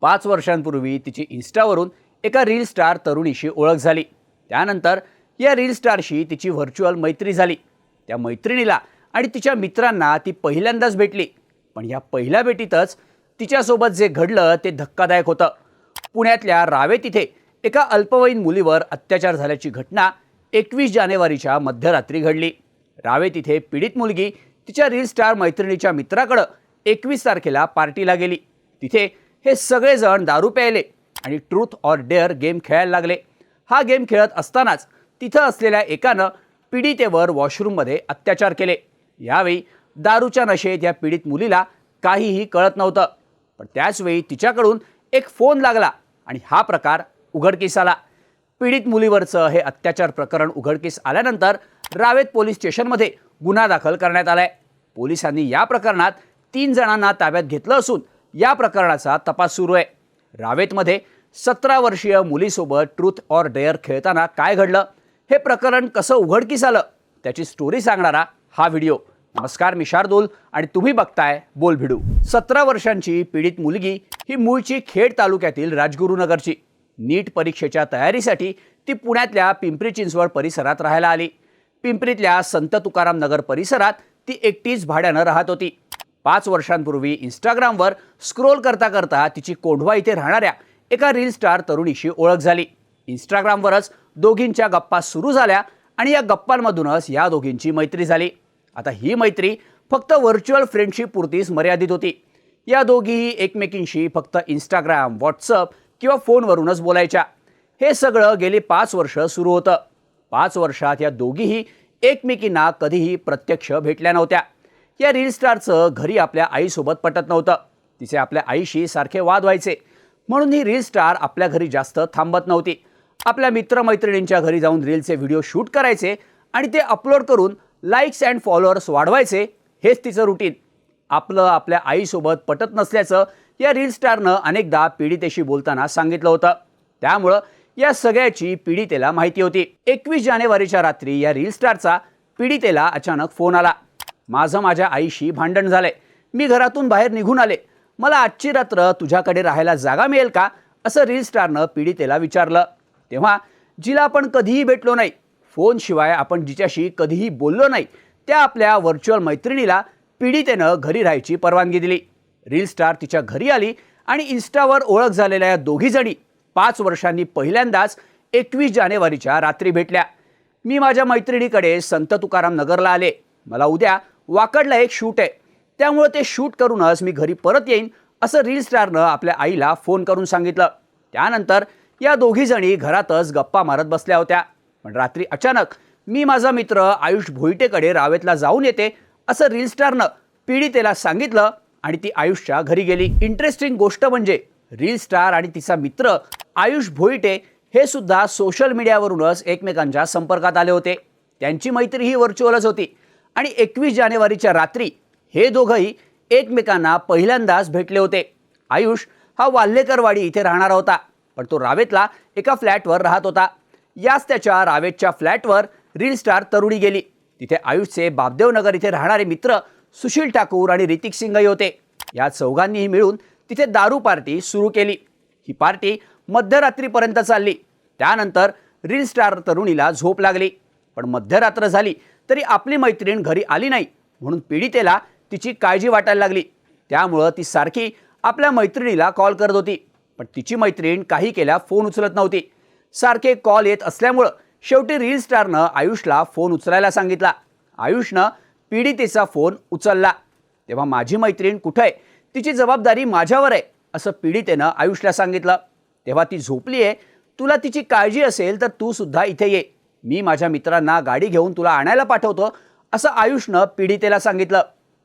पाच वर्षांपूर्वी तिची इन्स्टावरून एका रील स्टार तरुणीशी ओळख झाली. त्यानंतर या रील स्टारशी तिची व्हर्च्युअल मैत्री झाली. त्या मैत्रिणीला आणि तिच्या मित्रांना ती पहिल्यांदाच भेटली. पण या पहिल्या भेटीतच तिच्यासोबत जे घडलं ते धक्कादायक होतं. पुण्यातल्या रावे तिथे एका अल्पवयीन मुलीवर अत्याचार झाल्याची घटना एकवीस जानेवारीच्या मध्यरात्री घडली. रावे तिथे पीडित मुलगी तिच्या रील स्टार मैत्रिणीच्या मित्राकडं एकवीस तारखेला पार्टीला गेली. तिथे हे सगळेजण दारू प्यायले आणि ट्रूथ ऑर डेअर गेम खेळायला लागले. हा गेम खेळत असतानाच तिथं असलेल्या एकानं पीडितेवर वॉशरूममध्ये अत्याचार केले. यावेळी दारूच्या नशेत या पीडित मुलीला काहीही कळत नव्हतं. पण त्याचवेळी तिच्याकडून एक फोन लागला आणि हा प्रकार उघडकीस आला. पीडित मुलीवरचं हे अत्याचार प्रकरण उघडकीस आल्यानंतर रावेत पोलीस स्टेशनमध्ये गुन्हा दाखल करण्यात आलाय. पोलिसांनी या प्रकरणात तीन जणांना ताब्यात घेतलं असून या प्रकरणाचा तपास सुरू आहे. रावेतमध्ये सतरा वर्षीय मुलीसोबत ट्रूथ ऑर डेअर खेळताना काय घडलं? हे प्रकरण कसं उघडकीस आलं? त्याची स्टोरी सांगणारा हा व्हिडिओ नमस्कार मी शार्दूल आणि तुम्ही बघताय बोल भिडू. सतरा वर्षांची पीडित मुलगी ही मूळची खेड तालुक्यातील राजगुरुनगरची. नीट परीक्षेच्या तयारीसाठी ती पुण्यातल्या पिंपरी चिंचवड परिसरात राहायला आली. पिंपरीतल्या संत तुकाराम नगर परिसरात ती एकटीच भाड्यानं राहत होती. पाच वर्षांपूर्वी इंस्टाग्रामवर स्क्रोल करता करता तिची कोंढवा इथे राहणाऱ्या एका रील स्टार तरुणीशी ओळख झाली. इंस्टाग्रामवरच दोघींच्या गप्पा सुरू झाल्या आणि या गप्पांमधूनच या दोघींची मैत्री झाली. आता ही मैत्री फक्त व्हर्च्युअल फ्रेंडशिप पुरतीच मर्यादित होती. या दोघीही एकमेकींशी फक्त इंस्टाग्राम व्हॉट्सअप किंवा फोनवरूनच बोलायच्या. हे सगळं गेली पाच वर्ष सुरू होतं. पाच वर्षात या दोघीही एकमेकींना कधीही प्रत्यक्ष भेटल्या नव्हत्या. या रील स्टारचं घरी आपल्या आईसोबत पटत नव्हतं. तिचे आपल्या आईशी सारखे वाद व्हायचे. म्हणून ही रील स्टार आपल्या घरी जास्त थांबत नव्हती. आपल्या मित्रमैत्रिणींच्या घरी जाऊन रीलचे व्हिडिओ शूट करायचे आणि ते अपलोड करून लाईक्स अँड फॉलोअर्स वाढवायचे. हेच तिचं रुटीन. आपलं आपल्या आईसोबत पटत नसल्याचं या रील स्टारनं अनेकदा पीडितेशी बोलताना सांगितलं होतं. त्यामुळं या सगळ्याची पीडितेला माहिती होती. एकवीस जानेवारीच्या रात्री या रील स्टारचा पीडितेला अचानक फोन आला. माझं माझ्या आईशी भांडण झालंय. मी घरातून बाहेर निघून आले. मला आजची रात्र तुझ्याकडे राहायला जागा मिळेल का? असं रील स्टारनं पीडितेला विचारलं. तेव्हा जिला आपण कधीही भेटलो नाही. फोनशिवाय आपण जिच्याशी कधीही बोललो नाही त्या आपल्या व्हर्च्युअल मैत्रिणीला पीडितेनं घरी राहायची परवानगी दिली. रील स्टार तिच्या घरी आली आणि इन्स्टावर ओळख झालेल्या या दोघीजणी पाच वर्षांनी पहिल्यांदाच एकवीस जानेवारीच्या रात्री भेटल्या. मी माझ्या मैत्रिणीकडे संत तुकाराम नगरला आले. मला उद्या वाकडला एक शूट आहे. त्यामुळं ते शूट करूनच मी घरी परत येईन असं रील स्टारनं आपल्या आईला फोन करून सांगितलं. त्यानंतर या दोघीजणी घरातच गप्पा मारत बसल्या होत्या. पण रात्री अचानक मी माझा मित्र आयुष भोईटेकडे रावेतला जाऊन येते असं रील स्टारनं पीडितेला सांगितलं आणि ती आयुषच्या घरी गेली. इंटरेस्टिंग गोष्ट म्हणजे रील स्टार आणि तिचा मित्र आयुष भोईटे हे सुद्धा सोशल मीडियावरूनच एकमेकांच्या संपर्कात आले होते. त्यांची मैत्री ही व्हर्च्युअलच होती. आणि एकवीस जानेवारीच्या रात्री हे दोघंही एकमेकांना पहिल्यांदाच भेटले होते. आयुष हा वाल्हेकरवाडी इथे राहणारा होता पण तो रावेतला एका फ्लॅटवर राहत होता. याच त्याच्या रावेतच्या फ्लॅटवर रील स्टार तरुणी गेली. तिथे आयुषचे बापदेवनगर इथे राहणारे मित्र सुशील ठाकूर आणि ऋतिक सिंगही होते. या चौघांनीही मिळून तिथे दारू पार्टी सुरू केली. ही पार्टी मध्यरात्रीपर्यंत चालली. त्यानंतर रील स्टार तरुणीला झोप लागली. पण मध्यरात्र झाली तरी आपली मैत्रीण घरी आली नाही. म्हणून पीडितेला तिची काळजी वाटायला लागली. त्यामुळं ती सारखी आपल्या मैत्रिणीला कॉल करत होती. पण तिची मैत्रीण काही केल्या फोन उचलत नव्हती. सारखे कॉल येत असल्यामुळं शेवटी रील स्टारनं आयुषला फोन उचलायला सांगितला. आयुषनं पीडितेचा फोन उचलला. तेव्हा माझी मैत्रीण कुठं आहे? तिची जबाबदारी माझ्यावर आहे असं पीडितेनं आयुषला सांगितलं. तेव्हा ती झोपली आहे तुला तिची काळजी असेल तर तू सुद्धा इथे ये. मी माझ्या मित्रांना गाडी घेऊन तुला आणायला पाठवतो असं आयुषनं पीडितेला सांगितलं.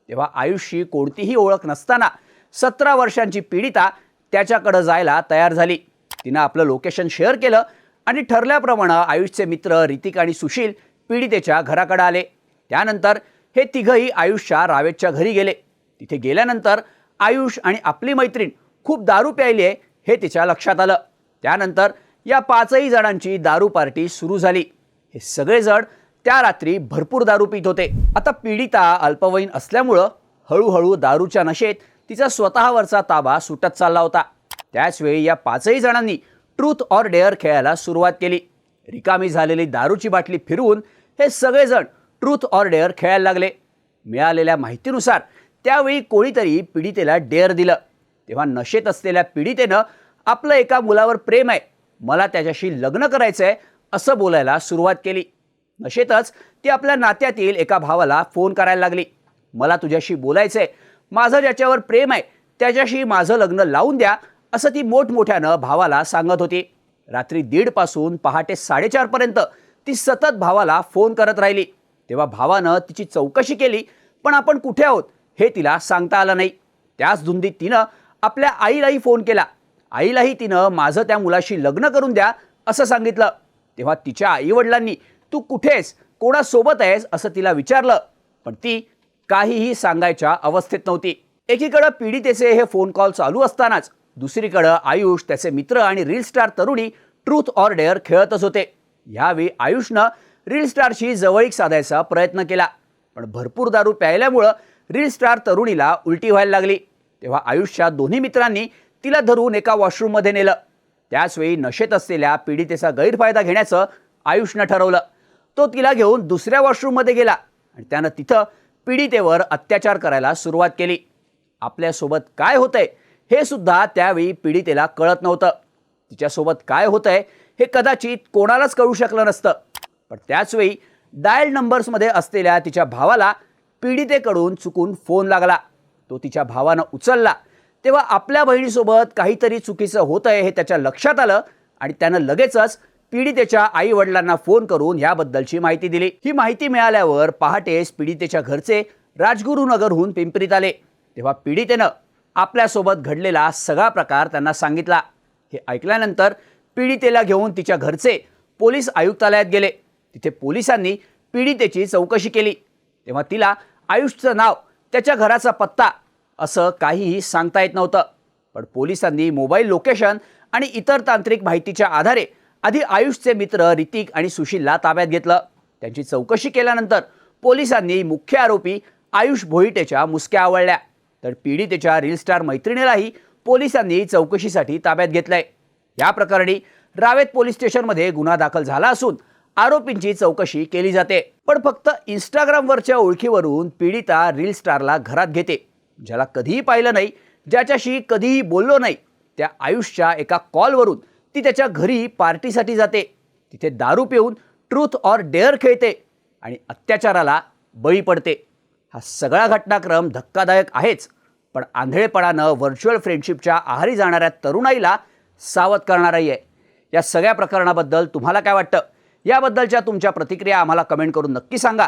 तेव्हा आयुषशी कोणतीही ओळख नसताना सतरा वर्षांची पीडिता त्याच्याकडं जायला तयार झाली. तिनं आपलं लोकेशन शेअर केलं आणि ठरल्याप्रमाणे आयुषचे मित्र रितिक आणि सुशील पीडितेच्या घराकडे आले. त्यानंतर हे तिघंही आयुषच्या रावेतच्या घरी गेले. तिथे गेल्यानंतर आयुष आणि आपली मैत्रीण खूप दारू प्यायली आहे हे तिच्या लक्षात आलं. त्यानंतर या पाचही जणांची दारू पार्टी सुरू झाली. हे सगळेजण त्या रात्री भरपूर दारू पित होते. आता पीडिता अल्पवयीन असल्यामुळं हळूहळू दारूच्या नशेत तिचा स्वतःवरचा ताबा सुटत चालला होता. त्याचवेळी या पाचही जणांनी ट्रूथ ऑर डेअर खेळायला सुरुवात केली. रिकामी झालेली दारूची बाटली फिरवून हे सगळेजण ट्रूथ ऑर डेअर खेळायला लागले. मिळालेल्या माहितीनुसार त्यावेळी कोणीतरी पीडितेला डेअर दिलं. तेव्हा नशेत असलेल्या पीडितेनं आपलं एका मुलावर प्रेम आहे. मला त्याच्याशी लग्न करायचं आहे असं बोलायला सुरुवात केली. नशेतच ती आपल्या नात्यातील एका भावाला फोन करायला लागली. मला तुझ्याशी बोलायचं आहे माझं ज्याच्यावर प्रेम आहे त्याच्याशी माझं लग्न लावून द्या असं ती मोठमोठ्यानं भावाला सांगत होती. रात्री दीडपासून पहाटे साडेचारपर्यंत ती सतत भावाला फोन करत राहिली. तेव्हा भावानं तिची चौकशी केली पण आपण कुठे आहोत हे तिला सांगता आलं नाही. त्याच धुंदीत तिनं आपल्या आईलाही फोन केला. आईलाही तिनं माझं त्या मुलाशी लग्न करून द्या असं सांगितलं. तेव्हा तिच्या आईवडिलांनी तू कुठेस? कोणासोबत आहेस? असं तिला विचारलं. पण ती काहीही सांगायच्या अवस्थेत नव्हती. एकीकडं पीडितेचे हे फोन कॉल चालू असतानाच दुसरीकडं आयुष त्याचे मित्र आणि रील स्टार तरुणी ट्रूथ ऑर डेअर खेळतच होते. यावेळी आयुषनं रील स्टारशी जवळीक साधायचा प्रयत्न केला. पण भरपूर दारू प्यायल्यामुळं रील स्टार तरुणीला उलटी व्हायला लागली. तेव्हा आयुषच्या दोन्ही मित्रांनी तिला धरून एका वॉशरूममध्ये नेलं. त्याचवेळी नशेत असलेल्या पीडितेचा गैरफायदा घेण्याचं आयुषनं ठरवलं. तो तिला घेऊन दुसऱ्या वॉशरूममध्ये गेला आणि त्यानं तिथं पीडितेवर अत्याचार करायला सुरुवात केली. आपल्यासोबत काय होतंय हे सुद्धा त्यावेळी पीडितेला कळत नव्हतं. तिच्यासोबत काय होतंय हे कदाचित कोणालाच कळू शकलं नसतं. पण त्याचवेळी डायल नंबर्समध्ये असलेल्या तिच्या भावाला पीडितेकडून चुकून फोन लागला. तो तिच्या भावानं उचलला. तेव्हा आपल्या बहिणीसोबत काहीतरी चुकीचं होत आहे हे त्याच्या लक्षात आलं आणि त्यानं लगेचच पीडितेच्या आई वडिलांना फोन करून याबद्दलची माहिती दिली. ही माहिती मिळाल्यावर पहाटेच पीडितेच्या घरचे राजगुरुनगरहून पिंपरीत आले. तेव्हा पीडितेनं आपल्यासोबत घडलेला सगळा प्रकार त्यांना सांगितला. हे ऐकल्यानंतर पीडितेला घेऊन तिच्या घरचे पोलीस आयुक्तालयात गेले. तिथे पोलिसांनी पीडितेची चौकशी केली. तेव्हा तिला आयुषचं नाव त्याच्या घराचा पत्ता असं काहीही सांगता येत नव्हतं. पण पोलिसांनी मोबाईल लोकेशन आणि इतर तांत्रिक माहितीच्या आधारे आधी आयुषचे मित्र ऋतिक आणि सुशीलला ताब्यात घेतलं. त्यांची चौकशी केल्यानंतर पोलिसांनी मुख्य आरोपी आयुष भोईटेच्या मुसक्या आवळल्या. तर पीडितेच्या रील स्टार मैत्रिणीलाही पोलिसांनी चौकशीसाठी ताब्यात घेतलंय. या प्रकरणी रावेत पोलीस स्टेशनमध्ये गुन्हा दाखल झाला असून आरोपींची चौकशी केली जाते. पण फक्त इंस्टाग्रामवरच्या ओळखीवरून पीडिता रील स्टारला घरात घेते. ज्याला कधीही पाहिलं नाही ज्याच्याशी कधीही बोललो नाही त्या आयुषच्या एका कॉलवरून ती त्याच्या घरी पार्टीसाठी जाते. तिथे दारू पिऊन ट्रूथ ऑर डेअर खेळते आणि अत्याचाराला बळी पडते. हा सगळा घटनाक्रम धक्कादायक आहेच पण आंधळेपणानं व्हर्च्युअल फ्रेंडशिपच्या आहारी जाणाऱ्या तरुणाईला सावध करणाराही आहे. या सगळ्या प्रकरणाबद्दल तुम्हाला काय वाटतं? याबद्दलच्या तुमच्या प्रतिक्रिया आम्हाला कमेंट करून नक्की सांगा.